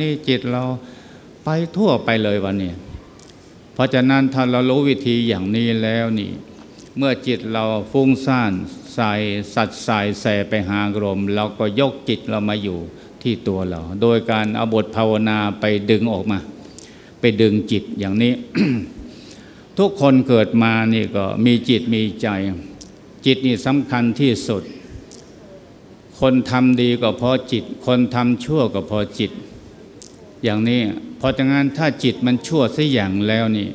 นี่จิตเราไปทั่วไปเลยวันนี้ เพราะฉะนั้นถ้าเรารู้วิธีอย่างนี้แล้วนี่ เมื่อจิตเราฟุ้งซ่านใส่สัดใส่แสไปหากรมเราก็ยกจิตเรามาอยู่ที่ตัวเรา โดยการเอาบทภาวนาไปดึงออกมา ไปดึงจิตอย่างนี้ ทุกคนเกิดมานี่ก็มีจิตมีใจ จิตนี่สำคัญที่สุด คนทำดีก็เพราะจิต คนทำชั่วก็เพราะจิต อย่างนี้เพราะฉะนั้นถ้าจิตมันชั่วสัอย่างแล้วนี่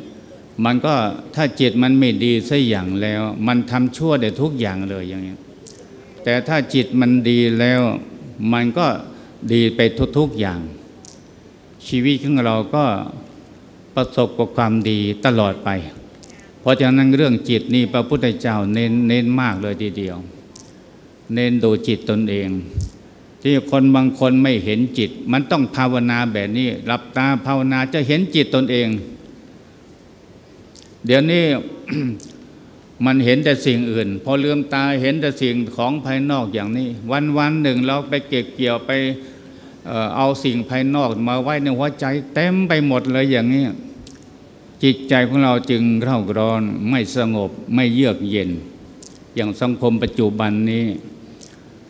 มันก็ถ้าจิตมันไม่ดีสัอย่างแล้ว มันทำชั่วได้ทุกอย่างเลยอย่างนี้แต่ถ้าจิตมันดีแล้ว มันก็ดีไปทุกๆอย่าง ชีวิตของเราก็ประสบกับความดีตลอดไป เพราะฉะนั้นเรื่องจิตนี่พระพุทธเจ้าเน้นเน้นมากเลยทีเดียว เน้นดูจิตตนเอง ที่คนบางคนไม่เห็นจิต มันต้องภาวนาแบบนี้หลับตาภาวนาจะเห็นจิตตนเอง เดี๋ยวนี้มันเห็นแต่สิ่งอื่น พอลืมตาเห็นแต่สิ่งของภายนอกอย่างนี้ วันวันหนึ่งเราไปเก็บเกี่ยวไปเอ่อเอาสิ่งภายนอกมาไว้ในหัวใจ เต็มไปหมดเลยอย่างนี้จิตใจของเราจึงเร่าร้อนไม่สงบไม่เยือกเย็น อย่างสังคมปัจจุบันนี้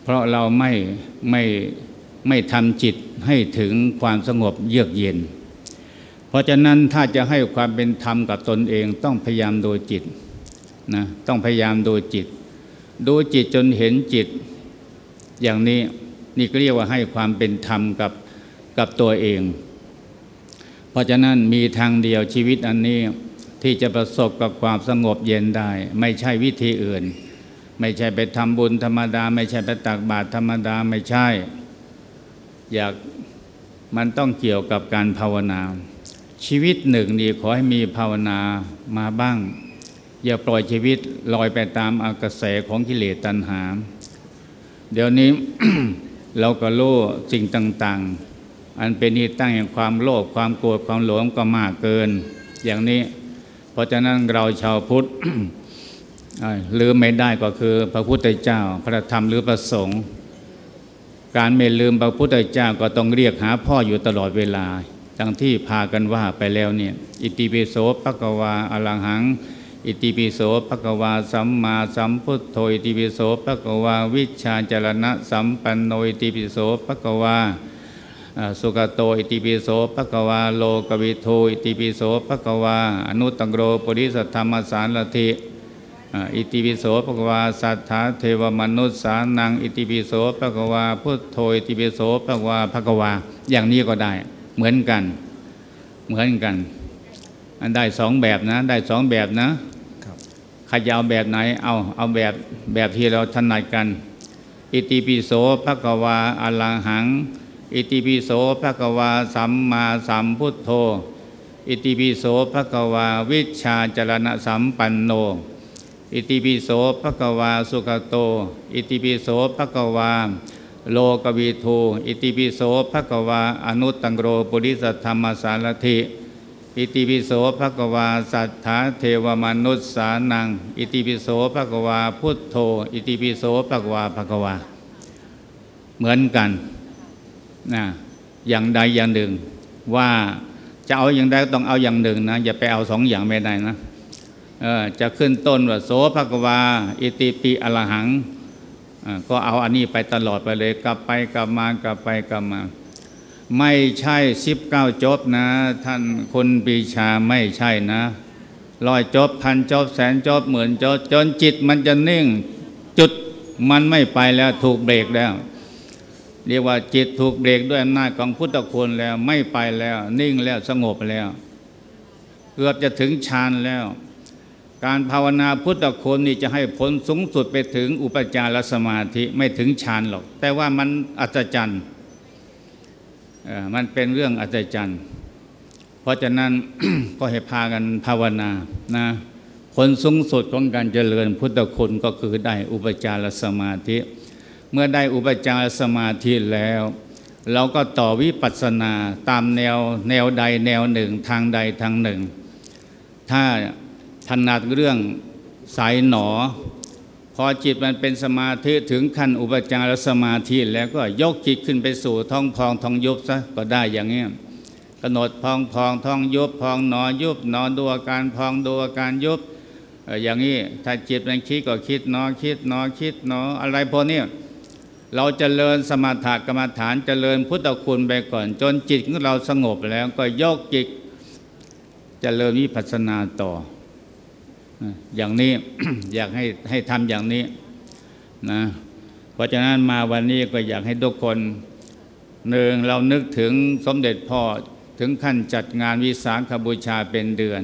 เพราะเราไม่ไม่ไม่ทำจิตให้ถึงความสงบเยือกเย็น เพราะฉะนั้นถ้าจะให้ความเป็นธรรมกับตนเองต้องพยายามโดูจิตนะต้องพยายามโดูจิต ดูจิตจนเห็นจิต อย่างนี้นี่ก็เรียกว่าให้ความเป็นธรรมกับกับตัวเอง เพราะฉะนั้นมีทางเดียวชีวิตอันนี้ที่จะประสบกับความสงบเย็นได้ ไม่ใช่วิธีอื่น ไม่ใช่ไปทำบุญธรรมดา ไม่ใช่ไปตักบาตรธรรมดาไม่ใช่ อยากมันต้องเกี่ยวกับการภาวนา ชีวิตหนึ่งนี่ขอให้มีภาวนามาบ้าง อย่าปล่อยชีวิตลอยไปตามอากระแสของกิเลสตัณหา เดี๋ยวนี้เราก็รู้สิ่งต่าง ๆ อันเป็นที่ตั้งแห่งความโลภความโกรธความหลงก็มากเกิน อย่างนี้ เพราะฉะนั้นเราชาวพุทธ ลืมไม่ได้ก็คือพระพุทธเจ้า พระธรรมหรือพระสงฆ์การไม่ลืมพระพุทธเจ้าก็ต้องเรียกหาพ่ออยู่ตลอดเวลาดังที่พากันว่าไปแล้วเนี่ยอิติปิโสภะกวาอลังหัง อิติปิโสภะกวาสัมมาสัมพุทโธอิติปิโสภะกวาวิชาจรณะสัมปันโนอิติปิโสภะกวาสุกโตอิติปิโสภะกวาโลกวิทูอิติปิโสภะกวาอนุตตงโรปุริสัทธรรมสารทิ อ่าอิติปิโสภะคะวาสัทธาเทวมนุษย์สานังอิติปิโสภะคะวาพุทโธอิติปิโสภะคะวาภะคะวา อย่างนี้ก็ได้เหมือนกัน เหมือนกัน อันได้สองแบบนะ ได้สองแบบนะครับใครจะเอาแบบไหน เอาเอาแบบแบบที่เราถนัดกัน อิติปิโสภะคะวาอลังหัง อิติปิโสภะคะวาสัมมาสัมพุทโธ อิติปิโสภะคะวาวิชชาจรณะสัมปันโน อิติปิโสภะคะวาสุขโต อิติปิโสภะคะวา โลกวิทูอิติปิโสภะคะวา อนุตตังโรปุริสัทธรรมสารถิอิติปิโสภะคะวาสัทธาเทวมนุษสานัง อิติปิโสภะคะวาพุทโธ อิติปิโสภะคะวาภะคะวา เหมือนกันนะอย่างใดอย่างหนึ่ง ว่าจะเอาอย่างใดก็ต้องเอาอย่างหนึ่งนะอย่าไปเอาสองอย่างไม่ได้นะ จะขึ้นต้นว่าโสภกวา อิติปิอรหัง ก็เอาอันนี้ไปตลอดไปเลย กลับไปกลับมากลับไปกลับมา ไม่ใช่สิบเก้าจบนะ ท่านคุณปีชาไม่ใช่นะร้อยจบพันจบแสนจบหมื่นจบจนจิตมันจะนิ่งจุดมันไม่ไปแล้วถูกเบรกแล้ว เรียกว่าจิตถูกเบรกด้วยอำนาจของพุทธคุณแล้วไม่ไปแล้ว นิ่งแล้วสงบแล้ว เกือบจะถึงฌานแล้ว การภาวนาพุทธคุณนี่จะให้ผลสูงสุดไปถึงอุปจารสมาธิไม่ถึงฌานหรอก แต่ว่ามันอัศจรรย์มันเป็นเรื่องอัศจรรย์ เพราะฉะนั้นก็ให้พากันภาวนานะผลสูงสุดของการเจริญพุทธคุณก็คือได้อุปจารสมาธิ เมื่อได้อุปจารสมาธิแล้ว เราก็ต่อวิปัสสนาตามแนวแนวใดแนวหนึ่งทางใดทางหนึ่ง ถ้า ถนัดเรื่องสายหนอ พอจิตมันเป็นสมาธิถึงขั้นอุปจารสมาธิแล้วก็ยกจิตขึ้นไปสู่ท้องพองท้องยุบซะก็ได้อย่างนี้กำหนดพองพองท้องยุบพองหนอยุบหนอดูอาการพองดูอาการยุบอย่างนี้ถ้าจิตมันคิดก็คิดหนอคิดหนอคิดหนออะไรพวกเนี้ยเราจเจริญสมถกรรมฐานเจริญพุทธคุณไปก่อน จนจิตของเราสงบแล้วก็ยกจิตเจริญวิปัสสนาต่อ อย่างนี้อยากให้ให้ทำอย่างนี้นะเพราะฉะนั้นมาวันนี้ก็อยากให้ทุกคนหนึ่งเรานึกถึงสมเด็จพ่อถึงขั้นจัดงานวิสาขบูชาเป็นเดือน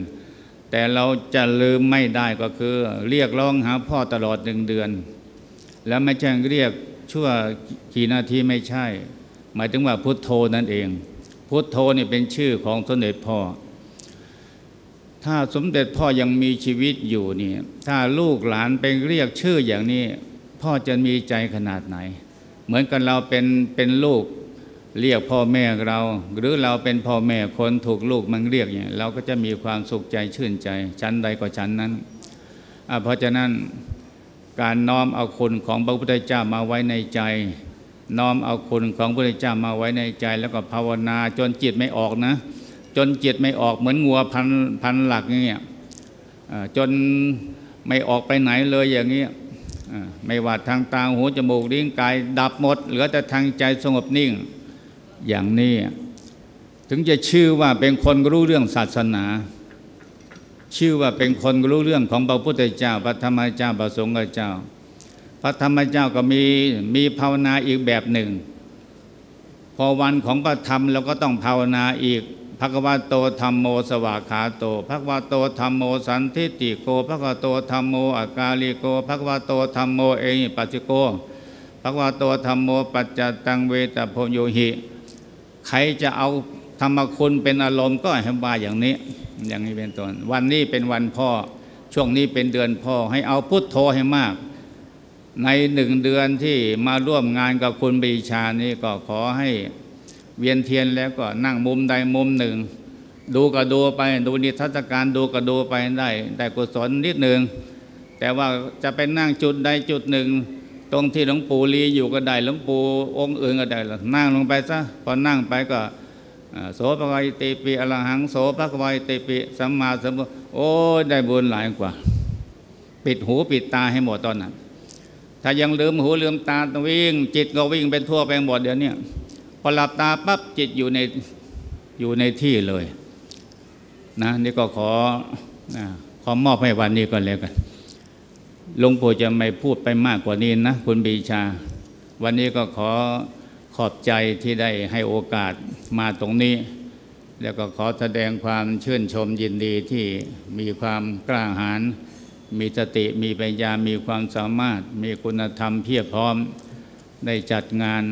แต่เราจะลืมไม่ได้ก็คือ เรียกร้องหาพ่อตลอดหนึ่งเดือน แล้วไม่ใช่เรียกชั่วกี่นาทีไม่ใช่ หมายถึงว่าพุทโธนั่นเอง พุทโธนี่เป็นชื่อของสมเด็จพ่อ ถ้าสมเด็จพ่อยังมีชีวิตอยู่นี่ถ้าลูกหลานไปเรียกชื่ออย่างนี้ พ่อจะมีใจขนาดไหน เหมือนกันเราเป็นเป็นลูกเรียกพ่อแม่เรา หรือเราเป็นพ่อแม่คนถูกลูกมันเรียกอย่างเราก็จะมีความสุขใจชื่นใจ ชั้นใดก็ชั้นนั้นเพราะฉะนั้นการน้อมเอาคุณของพระพุทธเจ้ามาไว้ในใจ น้อมเอาคุณของพระพุทธเจ้ามาไว้ในใจ แล้วก็ภาวนาจนจิตไม่ออกนะ จนจิตไม่ออกเหมือนงัวพันพันหลักอย่างเงี้ยจนไม่ออกไปไหนเลยอย่างเงี้ยไม่ว่าทางตาหูจมูกลิ้นกาย ดับหมด เหลือแต่ทางใจสงบนิ่งอย่างนี้ถึงจะชื่อว่าเป็นคนรู้เรื่องศาสนา ชื่อว่าเป็นคนรู้เรื่องของพระพุทธเจ้าพระธรรมเจ้าพระสงฆ์เจ้า พระธรรมเจ้าก็มีมีภาวนาอีกแบบหนึ่ง พอวันของพระธรรมเราก็ต้องภาวนาอีก ภควาโตธรรมโมสวากขาโตภควาโตธรรมโมสันทิติโกภควาโตธรรมโมอากาลิโกภควาโตธรรมโมเอหิปัสสิโกภควาโตธรรมโมปัจจตังเวตโพโยหิใครจะเอาธรรมคุณเป็นอารมณ์ก็ให้ว่าอย่างนี้ อย่างนี้เป็นต้นวันนี้เป็นวันพ่อช่วงนี้เป็นเดือนพ่อให้เอาพุทโธให้มาก ในหนึ่งเดือนที่มาร่วมงานกับคุณปรีชานี่ก็ขอให้ เวียนเทียนแล้วก็นั่งมุมใดมุมหนึ่ง ดูก็ดูไปดูนิทรรศการดูก็ดูไปได้ ได้กุศลนิดหนึ่งแต่ว่าจะไปนั่งจุดใดจุดหนึ่ง ตรงที่หลวงปู่ลีอยู่ก็ได้หลวงปู่องค์อื่นก็ได้นั่งลงไปซะพอนั่งไปก็โสภะไวยติปิอรหังโสภะไวยติปิสัมมาสัมพุโอ้ได้บุญหลายกว่า ปิดหูปิดตาให้หมดตอนนั้น ถ้ายังลืมหูลืมตาต้องวิ่ง จิตก็วิ่งเป็นทั่วไปหมดเดี๋ยวนี้ พอหลับตาปั๊บจิตอยู่ในอยู่ในที่เลยนะนี่ก็ขอนะขอมอบให้วันนี้ก่อนแล้วกันหลวงปู่จะไม่พูดไปมากกว่านี้นะคุณบีชา วันนี้ก็ขอขอบใจที่ได้ให้โอกาสมาตรงนี้ แล้วก็ขอแสดงความชื่นชมยินดีที่มีความกล้าหาญมีสติมีปัญญามีความสามารถ มีคุณธรรมเพียบพร้อม ได้จัดงาน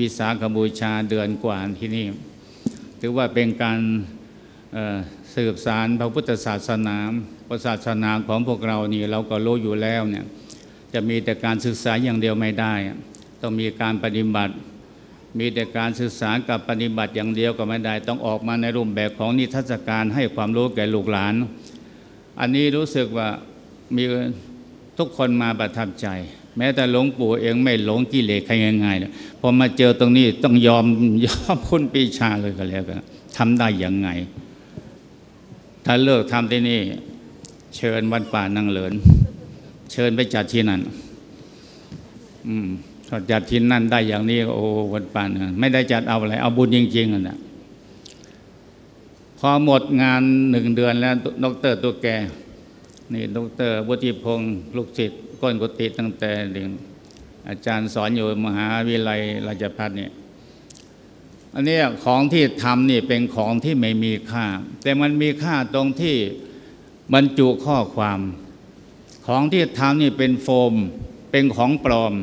วิสาขบูชาเดือนกว่าที่นี่ ถือว่าเป็นการสืบสารพระพุทธศาสนาพระศาสนาของพวกเรานี่เราก็รู้อยู่แล้วเนี่ยจะมีแต่การศึกษาอย่างเดียวไม่ได้ ต้องมีการปฏิบัติ มีแต่การศึกษากับปฏิบัติอย่างเดียวก็ไม่ได้ ต้องออกมาในรูปแบบของนิทรรศการให้ความรู้แก่ลูกหลาน อันนี้รู้สึกว่ามีทุกคนมาประทับใจ แม้แต่หลวงปู่เองไม่หลงกิเลสใครง่ายๆเลยพอมาเจอตรงนี้ต้องยอมยอมคุณปีชาเลยก็แล้วกันทำได้ยังไง ถ้าเลิกทำที่นี่ เชิญวันป่านางเหลิน เชิญไปจัดที่นั่น อืมถ้าจัดที่นั่นได้อย่างนี้โอ้วันป่านไม่ได้จัดเอาอะไร เอาบุญจริงๆอะนะพอหมดงานหนึ่งเดือนแล้วดรตัวแกนี่ดรวุฒิพงศ์ลูกศิษย์ ก้นกุฏิตั้งแต่เด็กอาจารย์สอนอยู่มหาวิทยาลัยราชภัฏเนี่ยอันนี้ของที่ทำนี่เป็นของที่ไม่มีค่า แต่มันมีค่าตรงที่บรรจุข้อความ ของที่ทำนี่เป็นโฟมเป็นของปลอม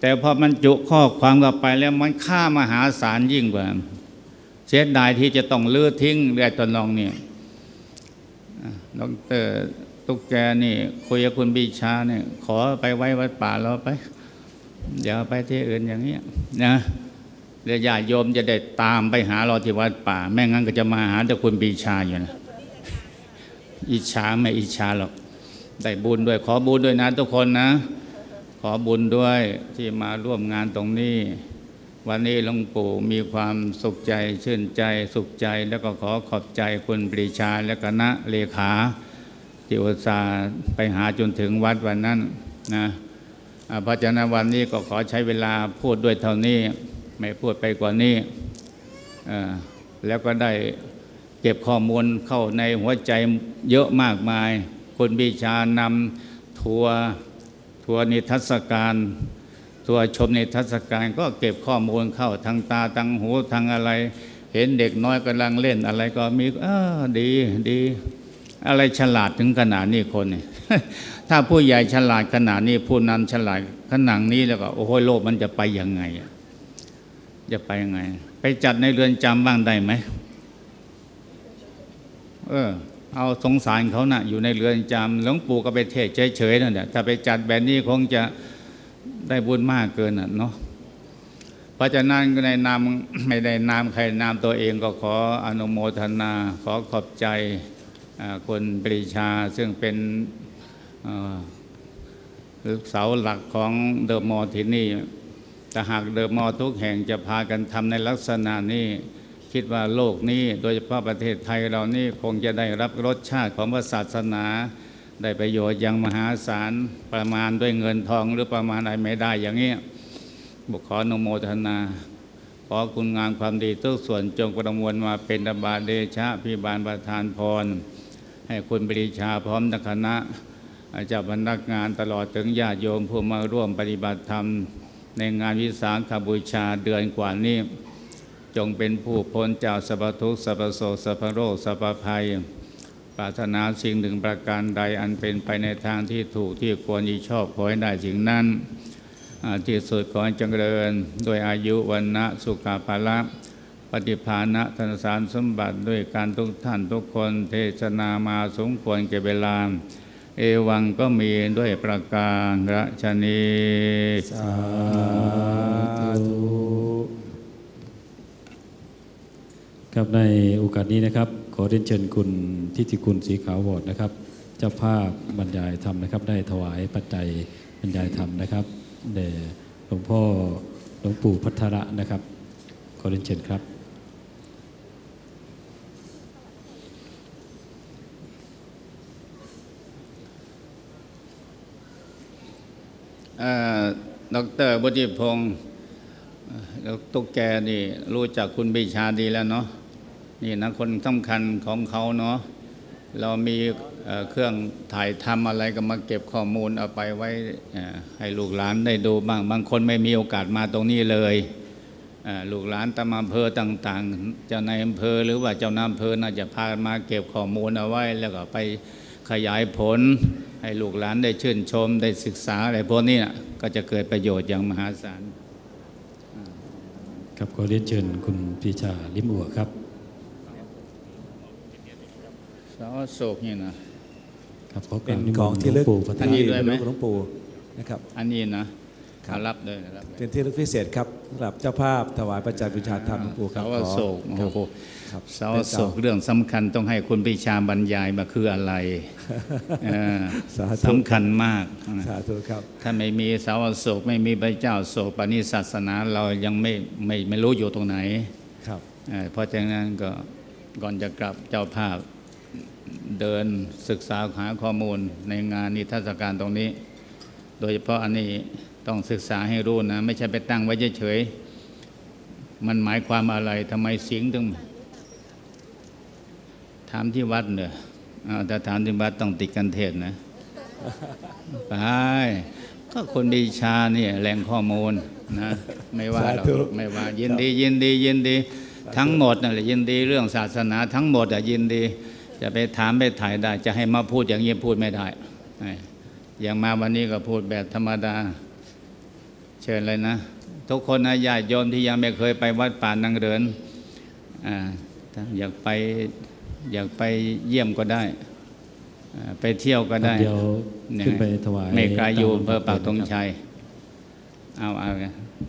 แต่พอมันจุข้อความเข้าไปแล้วมันค่ามหาศาลยิ่งกว่าเสียดายที่จะต้องเลือทิ้งเรื่อยตอนลองเนี่ยดร ตุ๊กแกนี่ คุยกับคุณบีชาเนี่ยขอไปไว้วัดป่าเราไป อย่าไปที่อื่นอย่างเงี้ยนะเดี๋ยวญาติโยมจะได้ตามไปหาเราที่วัดป่า แม่งั้นก็จะมาหาแต่คุณปีชาอยู่นะอิจฉาไม่อิจฉาหรอกได้บุญด้วย ขอบุญด้วยนะทุกคนนะ ขอบุญด้วยที่มาร่วมงานตรงนี้ วันนี้หลวงปู่มีความสุขใจ ชื่นใจสุขใจแล้วก็ขอขอบใจคุณปรีชาและคณะเลขา ที่อุตส่าห์ไปหาจนถึงวัดวันนั้นนะเพราะฉะนั้นวันนี้ก็ขอใช้เวลาพูดด้วยเท่านี้ ไม่พูดไปกว่านี้แล้วก็ได้เก็บข้อมูลเข้าในหัวใจเยอะมากมายคุณบิชานำทัวทัวนิทรรศการทัวชมนิทรรศการก็เก็บข้อมูลเข้าทางตาทางหูทางอะไร เห็นเด็กน้อยกำลังเล่นอะไรก็มีเออดีดี อะไรฉลาดถึงขนาดนี้คนเนี่ยถ้าผู้ใหญ่ฉลาดขนาดนี้ผู้นำฉลาดขนาดนี้แล้วก็โอ้โหโลกมันจะไปยังไงจะไปยังไง ไปจัดในเรือนจำบ้างได้ไหมเออ เอาสงสารเขานะ่ะ อยู่ในเรือนจำหลวงปู่ก็ไปเทศเฉยๆนั่นแหละถ้าไปจัดแบบนี้คงจะได้บุญมากเกินอะเนาะเพราะฉะนั้นในนามไม่ได้นามใครนามตัวเองก็ขออนุโมทนา ขอขอบใจ คนปรีชาซึ่งเป็นเอ่อเสาหลักของเดอะมอลที่นี่ แต่หากเดอะมอลทุกแห่งจะพากันทำในลักษณะนี้ คิดว่าโลกนี้โดยเฉพาะประเทศไทยเรานี่คงจะได้รับรสชาติของพระศาสนา ได้ประโยชน์อย่างมหาศาลประมาณด้วยเงินทองหรือประมาณอะไรไม่ได้อย่างนี้บุขออนโมทนา ขอคุณงามความดีทุกส่วนจงประมวลมาเป็นดบาเดชะพิบาลประธานพร ให้คุณปรีชาพร้อมทั้งคณะเจ้าพนักงานตลอดถึงญาติโยมผู้มาร่วมปฏิบัติธรรม ในงานวิสาขบูชาเดือนกว่านี้ จงเป็นผู้พ้นจากสัพพทุกสัพโศกสัพโรคสัพภัย ปรารถนาสิ่งหนึ่งประการใดอันเป็นไปในทางที่ถูกที่ควรที่ชอบขอให้ได้สิ่งนั้นที่สุดขอให้เจริญด้วยอายุวันนะสุขภาละ ปฏิภาณะธนสารสมบัติด้วยการทุกท่านทุกคนเทศนามาสมควรแก่เวลา เอวังก็มีด้วยประการระชนีสาธุครับในโอกาสนี้นะครับ ขอเรียนเชิญคุณทิติคุณสีขาววอดนะครับ เจ้าภาพบรรยายธรรมนะครับ ได้ถวายปัจจัยบรรยายธรรมนะครับแด่หลวงพ่อหลวงปู่พัทระนะครับ ขอเรียนเชิญครับ เอ่อ ดอกเตอรบุติพงศ์เอ่อแล้วตุ๊กแกนี่รู้จักคุณบิชาดีแล้วเนาะนี่นะคนสำคัญของเขาเนาะเรามีเครื่องถ่ายทำอะไรก็มาเก็บข้อมูลเอาไปไว้ให้ลูกหลานได้ดูบ้าง บางคนไม่มีโอกาสมาตรงนี้เลยเอ่อลูกหลานตามอำเภอต่างๆ เจ้านายอำเภอหรือว่าเจ้านายอำเภอน่าจะพามาเก็บข้อมูลเอาไว้ แล้วก็ไปขยายผล ให้ลูกหลานได้ชื่นชมได้ศึกษาอะไรพวกนี้น่ะก็จะเกิดประโยชน์อย่างมหาศาลครับขอเรียนเชิญคุณปรีชาลิมอัวครับสาวโศกนี่นะครับขอเป็นกราบนิมของนต์ที่หลลึวกงปู่พัทอันระนี้ด้วยไหมหลวงปู่นะครับ อันนี้นะ ครับเอารับเลยนะครับเป็นที่ลึกพิเศษครับสำหรับเจ้าภาพถวายปัจจัยบูชาธรรมหลวงปู่ครัสาบวขอโศกโอ้โหครับสาวโศกเรื่องสำคัญต้องให้คุณปรีชาบรรยายมาคืออะไรเออสาธุสำคัญมากสาธุครับถ้าไม่มีสาวโศกไม่มีพระเจ้าโศกปณิศาสนาเรายังไม่ไม่ไม่รู้อยู่ตรงไหนครับเอ่อเพราะฉะนั้นก็ก่อนจะกลับเจ้าภาพเดินศึกษาหาข้อมูลในงานนิทรรศการตรงนี้ โดยเฉพาะอันนี้ ต้องศึกษาให้รู้นะ ไม่ใช่ไปตั้งไว้เฉยๆมันหมายความอะไรทำไมสิงห์ถึงถามที่วัดเนอะเอาแต่ถามที่วัดต้องติดกันเทศนะไปก็คนดีชาเนี่ยแหล่งข้อมูลนะไม่ว่าหรอกสาธุไม่ว่ายินดียินดียินดี ทั้งหมดนั่นแหละยินดีเรื่องศาสนาทั้งหมดอะยินดี จะไปถามไปถ่ายได้ จะให้มาพูดอย่างนี้พูดไม่ได้ไอ้อย่างมาวันนี้ก็พูดแบบธรรมดา เชิญเลยนะ ทุกคนนะญาติโยมที่ยังไม่เคยไปวัดป่านางเรินอ่าถ้าอยากไปอยากไปเยี่ยมก็ได้อ่าไปเที่ยวก็ได้เดี๋ยวขึ้นไปถวายเมกาอยู่ตอำเภอปากธงครับชัยเอาเอา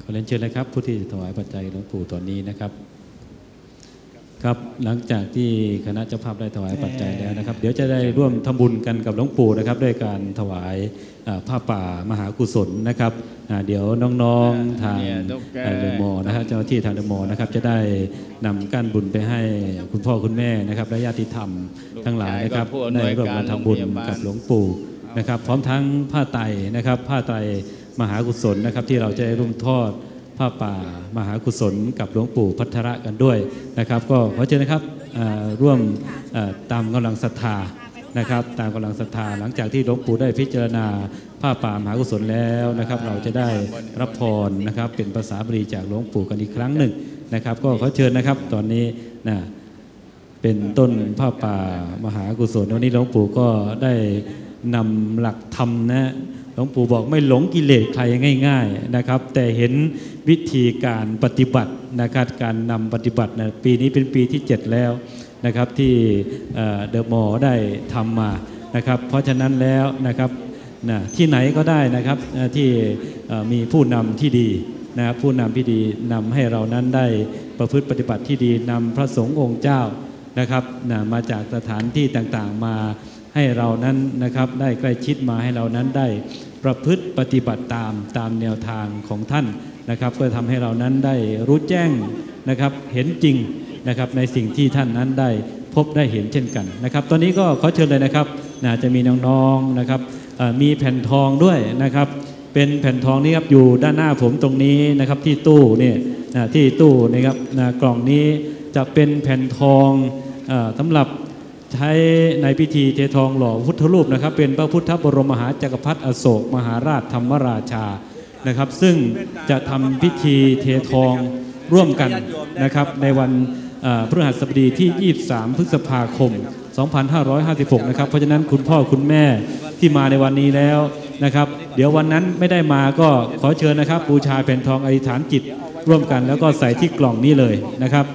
ขอเรียนเชิญนะครับ ผู้ที่ถวายปัจจัยหลวงปู่ตอนนี้นะครับ ครับหลังจากที่คณะเจ้าภาพได้ถวายปัจจัยแล้วนะครับ เดี๋ยวจะได้ร่วมทำบุญกันกับหลวงปู่นะครับ ด้วยการถวายอ่าผ้าป่ามหากุศลนะครับอ่าเดี๋ยวน้องๆทางเนี่ยตุ๊กแกเดอะมอลล์นะครับเจ้าหน้าที่ทางเดอะมอลล์นะครับจะได้นำก้านบุญไปให้คุณพ่อคุณแม่นะครับและญาติธรรมทั้งหลายนะครับลูกชายก็ผู้อำนได้วยร่วมการมาทำบุญโรงพยาบาลกับหลวงปู่นะครับ พร้อมทั้งผ้าไตรนะครับ ผ้าไตรมหากุศลนะครับที่เราจะได้ร่วมทอด ผ้าป่ามหากุศลกับหลวงปู่พัทระกันด้วยนะครับ ก็ขอเชิญนะครับร่วมตามกำลังศรัทธานะครับ ตามกำลังศรัทธาหลังจากที่หลวงปู่ได้พิจารณาผ้าป่ามหากุศลแล้วนะครับ เราจะได้รับพรนะครับ เป็นภาษาบาลีจากหลวงปู่กันอีกครั้งหนึ่งนะครับ ก็ขอเชิญนะครับตอนนี้นะเป็นต้นผ้าป่ามหากุศลวันนี้หลวงปู่ก็ได้นำหลักธรรมนะ หลวงปู่บอกไม่หลงกิเลสใครง่ายๆนะครับ แต่เห็นวิธีการปฏิบัตินะครับการนำปฏิบัตินะปีนี้เป็นปีที่ 7 แล้วนะครับที่เดอะมอได้ทำมานะครับ เพราะฉะนั้นแล้วนะครับนะที่ไหนก็ได้นะครับที่มีผู้นำที่ดีนะครับผู้นำที่ดีนำให้เรานั้นได้ประพฤติปฏิบัติที่ดีนำพระสงฆ์องค์เจ้านะครับนะมาจากสถานที่ต่างๆมา ให้เรานั้นนะครับได้ใกล้ชิดมาให้เรานั้นได้ประพฤติปฏิบัติตามตามแนวทางของท่านนะครับก็ทำให้เรานั้นได้รู้แจ้งนะครับเห็นจริงนะครับในสิ่งที่ท่านนั้นได้พบได้เห็นเช่นกันนะครับตอนนี้ก็ขอเชิญเลยนะครับนะจะมีน้องๆนะครับมีแผ่นทองด้วยนะครับ เป็นแผ่นทองนี่ครับอยู่ด้านหน้าผมตรงนี้นะครับที่ตู้เนี่ยนะที่ตู้นะครับนะกล่องนี้จะเป็นแผ่นทองสำหรับ ใช้ในพิธีเททองหล่อพุทธรูปนะครับ เป็นพระพุทธบรมมหาจักรพรรดิอโศกมหาราชธรรมราชานะครับ ซึ่งจะทำพิธีเททองร่วมกันนะครับ ในวันพฤหัสบดีที่ 23 พฤษภาคม 2556 นะครับ เพราะฉะนั้นคุณพ่อคุณแม่ที่มาในวันนี้แล้วนะครับ เดี๋ยววันนั้นไม่ได้มาก็ขอเชิญนะครับ บูชาแผ่นทองอธิษฐานจิตร่วมกัน แล้วก็ใส่ที่กล่องนี้เลยนะครับ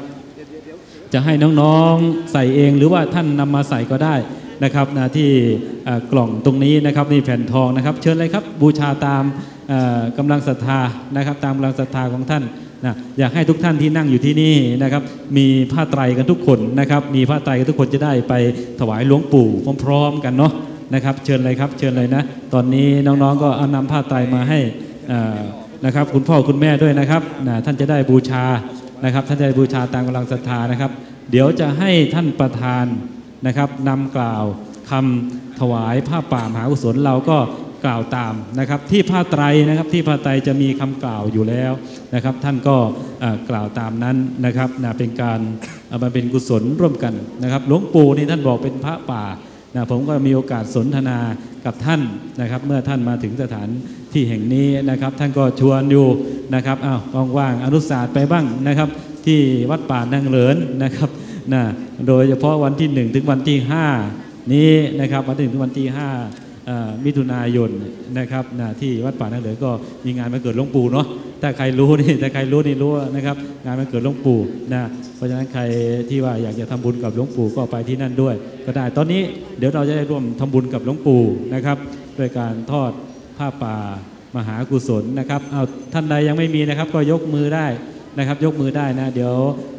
จะให้น้องๆใส่เองหรือว่าท่านนำมาใส่ก็ได้นะครับนะที่กล่องตรงนี้นะครับนี่แผ่นทองนะครับ เชิญเลยครับบูชาตามเอ่อกำลังศรัทธานะครับ ตามกำลังศรัทธาของท่านนะอยากให้ทุกท่านที่นั่งอยู่ที่นี่นะครับ มีผ้าไตรกันทุกคนนะครับ มีผ้าไตรกันทุกคนจะได้ไปถวายหลวงปู่พร้อมๆกันเนาะนะครับ เชิญเลยครับเชิญเลยนะ ตอนนี้น้องๆก็เอานำผ้าไตรมาให้นะครับคุณพ่อคุณแม่ด้วยนะครับนะท่านจะได้บูชา นะครับท่านจะได้บูชาตามกำลังศรัทธานะครับ เดี๋ยวจะให้ท่านประธานนะครับนำกล่าวคำถวายผ้าป่ามหากุศลเราก็กล่าวตามนะครับที่ผ้าไตรนะครับที่ผ้าไตรจะมีคำกล่าวอยู่แล้วนะครับ ท่านก็กล่าวตามนั้นนะครับนะเป็นการเอามาเป็นกุศลร่วมกันนะครับหลวงปู่นี่ท่านบอกเป็นพระป่านะผมก็มีโอกาสสนทนากับท่านนะครับ เมื่อท่านมาถึงสถานที่แห่งนี้นะครับ ท่านก็ชวนอยู่นะครับอ้าวว่างๆอนุสาสตร์ไปบ้างนะครับ ที่วัดป่านางเหลินนะครับนะโดยเฉพาะวันที่ 1 ถึงวันที่ 5 นี้นะครับวันที่หนึ่งถึงวันที่5มิถุนายนนะครับนะที่วัดป่านางเหลินก็มีงานมาเกิดหลวงปู่เนาะ ถ้าใครรู้นี่ถ้าใครรู้นี่รู้นะครับ งานมาเกิดหลวงปู่นะเพราะฉะนั้นใครที่ว่าอยากจะทำบุญกับหลวงปู่ก็ไปที่นั่นด้วย ก็ได้ตอนนี้เดี๋ยวเราจะได้ร่วมทำบุญกับหลวงปู่นะครับด้วยการทอดผ้าป่ามหากุศลนะครับเอาท่านใดยังไม่มีนะครับ ก็ยกมือได้นะครับ ยกมือได้นะ เดี๋ยว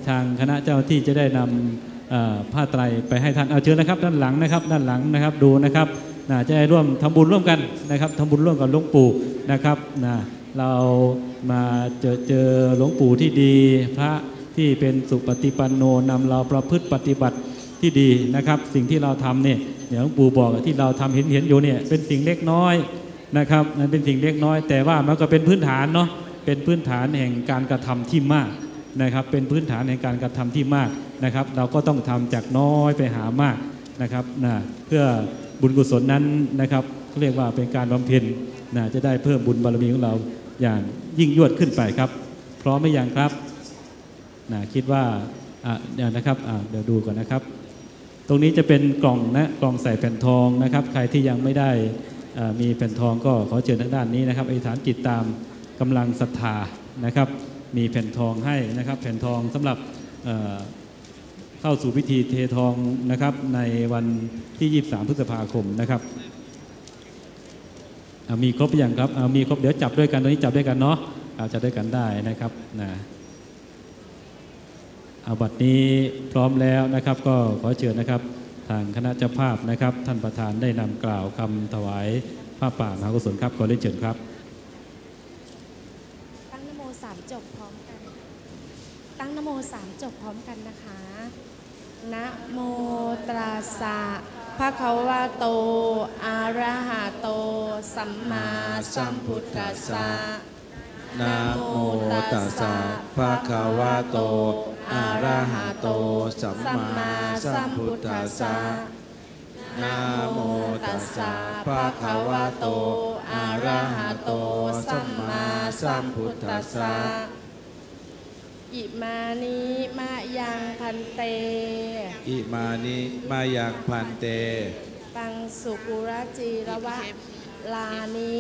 ทางคณะเจ้าที่จะได้นำเอ่อผ้าไตรไปให้ท่านเอาเชิญนะครับ ด้านหลังนะครับ ด้านหลังนะครับดูนะครับนะจะได้ร่วมทำบุญร่วมกันนะครับทำบุญร่วมกับหลวงปู่นะครับนะเรา มาเจอเจอหลวงปู่ที่ดี พระที่เป็นสุปฏิปันโนนำเราประพฤติปฏิบัติที่ดีนะครับ สิ่งที่เราทำเนี่ยเดี๋ยวหลวงปู่บอกที่เราทำเห็นเห็นอยู่เนี่ยเป็นสิ่งเล็กน้อยนะครับนั่นเป็นสิ่งเล็กน้อย แต่ว่ามันก็เป็นพื้นฐานเนาะเป็นพื้นฐานแห่งการกระทำที่มากนะครับ เป็นพื้นฐานแห่งการกระทำที่มากนะครับ เราก็ต้องทำจากน้อยไปหามากนะครับนะเพื่อบุญกุศลนั้นนะครับเขาเรียกว่าเป็นการบำเพ็ญนะจะได้เพิ่มบุญบารมีของเรา อย่างยิ่งยวดขึ้นไปครับ พร้อมไหมยังครับนะคิดว่าเดี๋ยวนะครับเดี๋ยวดูก่อนนะครับ ตรงนี้จะเป็นกล่องนะกล่องใส่แผ่นทองนะครับ ใครที่ยังไม่ได้มีแผ่นทองก็ขอเชิญทางด้านนี้นะครับอธิษฐานจิตตามกำลังศรัทธานะครับ มีแผ่นทองให้นะครับ แผ่นทองสำหรับเเข้าสู่พิธีเททองนะครับในวันที่ 23 พฤษภาคมนะครับ มีครบอยังครับอะมีครบเดี๋ยวจับด้วยกันตอนนี้จับด้วยกันเนาะเอาจับด้วยกันได้นะครับนะอาบัดนี้พร้อมแล้วนะครับก็ขอเชิญนะครับ ทางคณะเจ้าภาพนะครับ ท่านประธานได้นำกล่าวคำถวายผ้าป่ามหากุศลครับขอเรียนเชิญครับ ตั้งนโมสามจบพร้อมกัน ตั้งนโมสามจบพร้อมกันนะคะนะโมตรัสสะ ภะคะวะโต อะระหะโต สัมมาสัมพุทธัสสะนะโมตัสสะภะคะวะโต อะระหะโต สัมมาสัมพุทธัสสะนะโมตัสสะภะคะวะโต อะระหะโต สัมมาสัมพุทธัสสะ อิมานิมายังพันเต อิมานิมายังพันเต ปังสุกุระจีระวะลานิ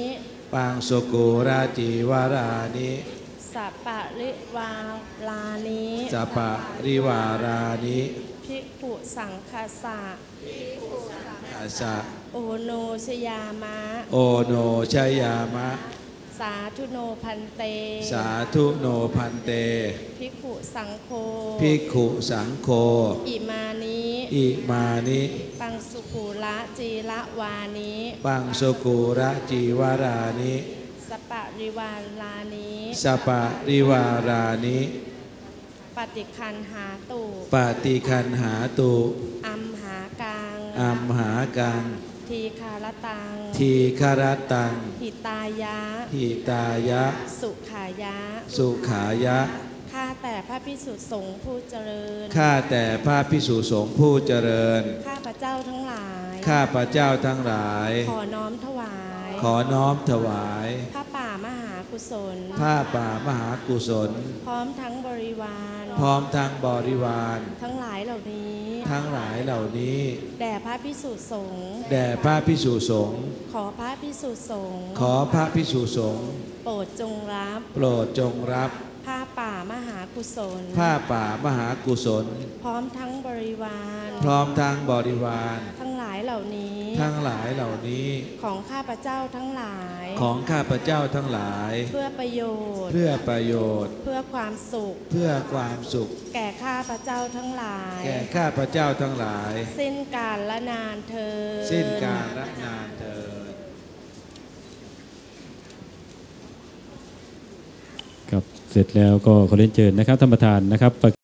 ปังสุกุราจิวารานิสัปปะริวาลานิจะปะริวารานิภิกขุสังคสะอาสะโอโนชยามะ โอโนชยามะ สาธุโนพันเต สาธุโนพันเต ภิกขุสังโฆ ภิกขุสังโฆ อิมานิอิมานิ ปังสุกุละจีละวานิ ปังสุกุระจิวารานิ สปะริวาลานิสปะริวารานิปฏิคันหาตุ ปฏิคันหาตุ อัมหากังอัมหากัง ทีคารตัง ทีคารตัง หิตายะ หิตายะ สุขายะ สุขายะ ข้าแต่พระพิสุสงฆ์ผู้เจริญ ข้าแต่พระพิสุสงฆ์ผู้เจริญ ข้าพระเจ้าทั้งหลาย ข้าพระเจ้าทั้งหลาย ขอน้อมถวาย ขอน้อมถวายพระป่ามหากุศลผ้าป่ามหากุศล พร้อมทั้งบริวารพร้อมทั้งบริวาร ทั้งหลายเหล่านี้ ทั้งหลายเหล่านี้ แด่พระพิสุสงฆ์แด่พระพิสุสงฆ์ขอพระพิสุสงฆ์ขอพระพิสุสงฆ์โปรดจงรับ โปรดจงรับ ผ้าป่ามหากุศล ผ้าป่ามหากุศล พร้อมทั้งบริวาร พร้อมทั้งบริวาร ทั้งหลายเหล่านี้ ทั้งหลายเหล่านี้ ของข้าพระเจ้าทั้งหลาย ของข้าพเจ้าทั้งหลาย เพื่อประโยชน์ เพื่อประโยชน์ เพื่อความสุข เพื่อความสุข แก่ข้าพระเจ้าทั้งหลาย แก่ข้าพเจ้าทั้งหลาย สิ้นการละนานเธอญสิ้นการละนานเถิด ครับ เสร็จแล้วก็ขอเรียนเชิญนะครับท่านประธานนะครับ